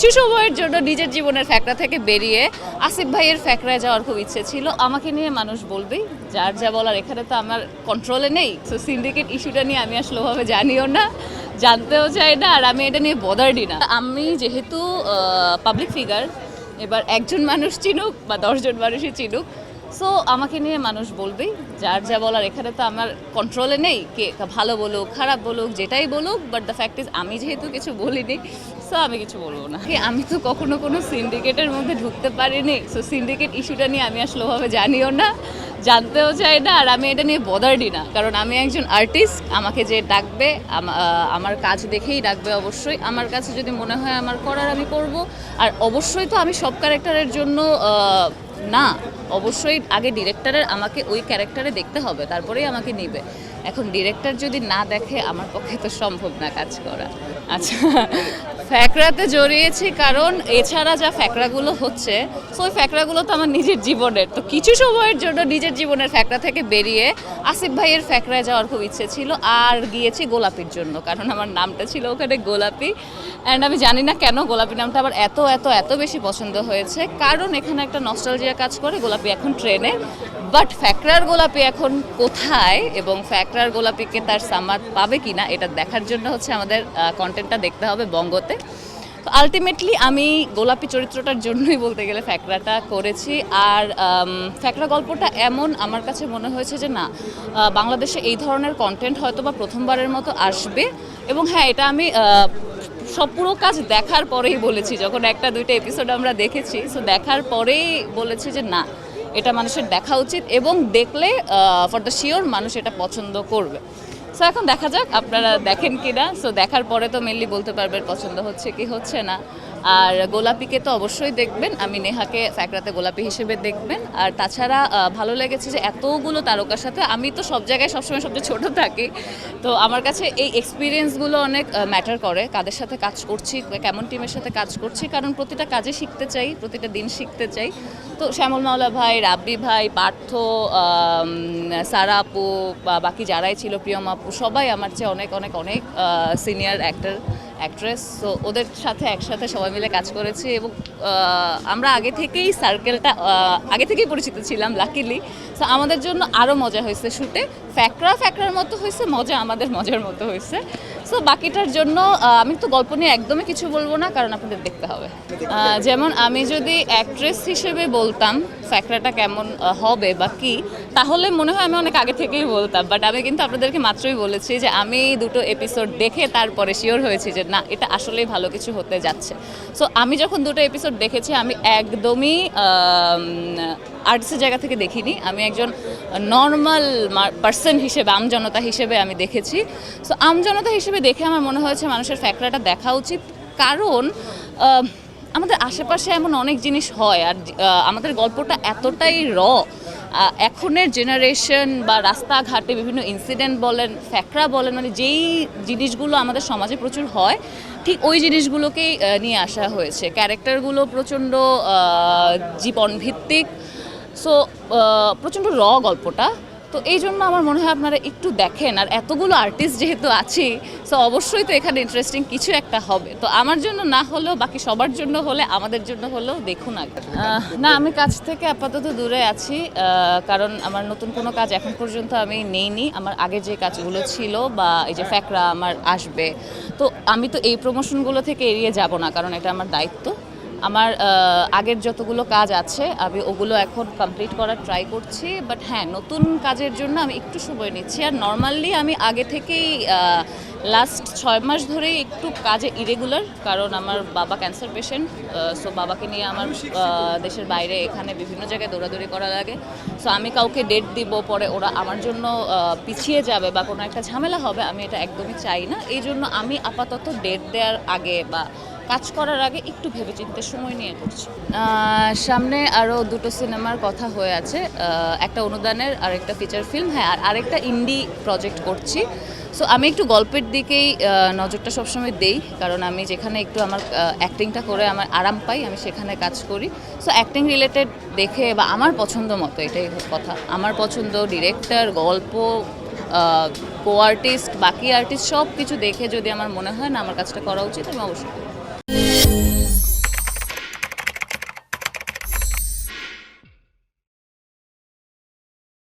কিছু সময়ের জন্য নিজের জীবনের ফ্যাকরা থেকে বেরিয়ে আসিফ ভাইয়ের ফ্যাকরায় যাওয়ার খুব ইচ্ছে ছিল। আমাকে নিয়ে মানুষ বলবেই, যার যা বলার এখানে তো আমার কন্ট্রোলে নেই। সো সিন্ডিকেট ইস্যুটা নিয়ে আমি আসলে ওভাবে জানিও না, জানতেও চাই না, আর আমি এটা নিয়ে বদারডি না। আমি যেহেতু পাবলিক ফিগার এবার একজন মানুষ চিনুক বা দশজন মানুষই চিনুক সো আমাকে নিয়ে মানুষ বলবেই যার যা বলার এখানে তো আমার কন্ট্রোলে নেই, কে ভালো বলুক, খারাপ বলুক, যেটাই বলুক বাট দ্য ফ্যাক্ট ইজ আমি যেহেতু কিছু বলিনি সো আমি কিছু বলব না। আমি তো কখনো কোনো সিন্ডিকেটের মধ্যে ঢুকতে পারিনি সো সিন্ডিকেট ইস্যুটা নিয়ে আমি আসলে ওভাবে জানিও না, জানতেও চাই না, আর আমি এটা নিয়ে বদার্ডি না। কারণ আমি একজন আর্টিস্ট আমাকে যে ডাকবে আমার কাজ দেখেই ডাকবে অবশ্যই। আমার কাছে যদি মনে হয় আমার করার আমি করব, আর অবশ্যই তো আমি সব ক্যারেক্টারের জন্য না অবশ্যই আগে ডিরেক্টরের আমাকে ওই ক্যারেক্টারে দেখতে হবে তারপরেই আমাকে নিবে। এখন ডিরেক্টর যদি না দেখে, আমার পক্ষে তো সম্ভব না কাজ করা। আচ্ছা ফ্যাকরাতে জড়িয়েছি কারণ এছাড়া যা ফ্যাকরাগুলো হচ্ছে সো ওই ফ্যাকরাগুলো তো আমার নিজের জীবনের। তো কিছু সময়ের জন্য নিজের জীবনের ফ্যাকরা থেকে বেরিয়ে আসিফ ভাইয়ের ফ্যাকরায় যাওয়ার খুব ইচ্ছে ছিল, আর গিয়েছি গোলাপির জন্য, কারণ আমার নামটা ছিল ওখানে গোলাপি। অ্যান্ড আমি জানি না কেন গোলাপি নামটা আবার এত এত এত বেশি পছন্দ হয়েছে। কারণ এখানে একটা নস্টালজিয়া কাজ করে গোলাপি এখন ট্রেনে। বাট ফ্যাকরার গোলাপি এখন কোথায়? এবং ফ্যাকরার গোলাপিকে তার সামাদ পাবে কি না এটা দেখার জন্য হচ্ছে আমাদের কন্টেন্টটা দেখতে হবে বঙ্গতে। তো আলটিমেটলি আমি গোলাপি চরিত্রটার জন্যই বলতে গেলে ফ্যাকরাটা করেছি। আর ফ্যাকরা গল্পটা এমন আমার কাছে মনে হয়েছে যে না বাংলাদেশে এই ধরনের কন্টেন্ট হয়তো বা প্রথমবারের মতো আসবে। এবং হ্যাঁ এটা আমি সব পুরো কাজ দেখার পরেই বলেছি। যখন একটা দুইটা এপিসোড আমরা দেখেছি সো দেখার পরেই বলেছি যে না এটা মানুষের দেখা উচিত এবং দেখলে ফর দ্য শিওর মানুষ এটা পছন্দ করবে। সো এখন দেখা যাক আপনারা দেখেন কি না সো দেখার পরে তো মেনলি বলতে পারবেন পছন্দ হচ্ছে কি হচ্ছে না। আর গোলাপিকে তো অবশ্যই দেখবেন, আমি নেহাকে ফ্যাকরাতে গোলাপি হিসেবে দেখবেন। আর তাছাড়া ভালো লেগেছে যে এতগুলো তারকার সাথে আমি তো সব জায়গায় সবসময় সবচেয়ে ছোট থাকি। তো আমার কাছে এই এক্সপিরিয়েন্সগুলো অনেক ম্যাটার করে, কাদের সাথে কাজ করছি, কেমন টিমের সাথে কাজ করছি। কারণ প্রতিটা কাজে শিখতে চাই, প্রতিটা দিন শিখতে চাই। তো শ্যামল মাওলা ভাই, রাব্বি ভাই, পার্থ সারা আপু বা বাকি যারাই ছিল, প্রিয়ম আপু, সবাই আমার চেয়ে অনেক অনেক অনেক সিনিয়র অ্যাক্টর অ্যাক্ট্রেস তো ওদের সাথে একসাথে সবাই মিলে কাজ করেছি এবং আমরা আগে থেকেই সার্কেলটা আগে থেকেই পরিচিত ছিলাম লাকিলি তো আমাদের জন্য আরও মজা হয়েছে শুটে। ফ্যাকরা ফ্যাকরার মতো হয়েছে মজা আমাদের মজার মতো হয়েছে। সো বাকিটার জন্য আমি তো গল্প নিয়ে একদমই কিছু বলব না কারণ আপনাদের দেখতে হবে। যেমন আমি যদি অ্যাক্ট্রেস হিসেবে বলতাম ফ্যাকরাটা কেমন হবে বা কি, তাহলে মনে হয় আমি অনেক আগে থেকেই বলতাম বাট আমি কিন্তু আপনাদেরকে মাত্রই বলেছি যে আমি দুটো এপিসোড দেখে তারপরে শিওর হয়েছি যে না, এটা আসলেই ভালো কিছু হতে যাচ্ছে। সো আমি যখন দুটো এপিসোড দেখেছি, আমি একদমই আর্টসের জায়গা থেকে দেখিনি, আমি একজন নর্মাল পার্সন হিসেবে আমজনতা হিসেবে আমি দেখেছি। সো আমজনতা হিসেবে দেখে আমার মনে হয়েছে মানুষের ফ্যাকরাটা দেখা উচিত, কারণ আমাদের আশেপাশে এমন অনেক জিনিস হয় আর আমাদের গল্পটা এতটাই র এখনের জেনারেশন বা রাস্তাঘাটে বিভিন্ন ইনসিডেন্ট বলেন, ফ্যাকরা বলেন মানে যেই জিনিসগুলো আমাদের সমাজে প্রচুর হয়, ঠিক ওই জিনিসগুলোকেই নিয়ে আসা হয়েছে। ক্যারেক্টারগুলো প্রচণ্ড জীবনভিত্তিক। সো প্রচণ্ড র গল্পটা। তো এই জন্য আমার মনে হয় আপনারা একটু দেখেন, আর এতগুলো আর্টিস্ট যেহেতু আছি সো অবশ্যই তো এখানে ইন্টারেস্টিং কিছু একটা হবে। তো আমার জন্য না হলেও, বাকি সবার জন্য হলে, আমাদের জন্য হলেও দেখুন আগে। না, আমি কাজ থেকে আপাতত দূরে আছি কারণ আমার নতুন কোনো কাজ এখন পর্যন্ত আমি নেইনি। আমার আগে যে কাজগুলো ছিল বা এই যে ফ্যাকরা আমার আসবে, তো আমি তো এই প্রমোশনগুলো থেকে এড়িয়ে যাব না, কারণ এটা আমার দায়িত্ব। আমার আগের যতগুলো কাজ আছে, আমি ওগুলো এখন কমপ্লিট করার ট্রাই করছি বাট হ্যাঁ নতুন কাজের জন্য আমি একটু সময় নিচ্ছি। আর নর্মালি আমি আগে থেকেই লাস্ট ছয় মাস ধরেই একটু কাজে ইরেগুলার কারণ আমার বাবা ক্যান্সার পেশেন্ট সো বাবাকে নিয়ে আমার দেশের বাইরে এখানে বিভিন্ন জায়গায় দৌড়াদৌড়ি করা লাগে। সো আমি কাউকে ডেট দিব, পরে ওরা আমার জন্য পিছিয়ে যাবে বা কোনো একটা ঝামেলা হবে, আমি এটা একদমই চাই না। এই জন্য আমি আপাতত ডেট দেওয়ার আগে বা কাজ করার আগে একটু ভেবেচিন্তে সময় নিয়ে করছি। সামনে আরও দুটো সিনেমার কথা হয়ে আছে। একটা অনুদানের আর একটা ফিচার ফিল্ম হ্যাঁ আর আরেকটা ইন্ডি প্রজেক্ট করছি। সো আমি একটু গল্পের দিকেই নজরটা সবসময় দেই। কারণ আমি যেখানে একটু আমার অ্যাক্টিংটা করে আমার আরাম পাই, আমি সেখানে কাজ করি। সো অ্যাক্টিং রিলেটেড দেখে বা আমার পছন্দ মতো, এটাই কথা। আমার পছন্দ ডিরেক্টর গল্প কো আর্টিস্ট বাকি আর্টিস্ট সব কিছু দেখে যদি আমার মনে হয় না আমার কাজটা করা উচিত, আমি অবশ্যই। you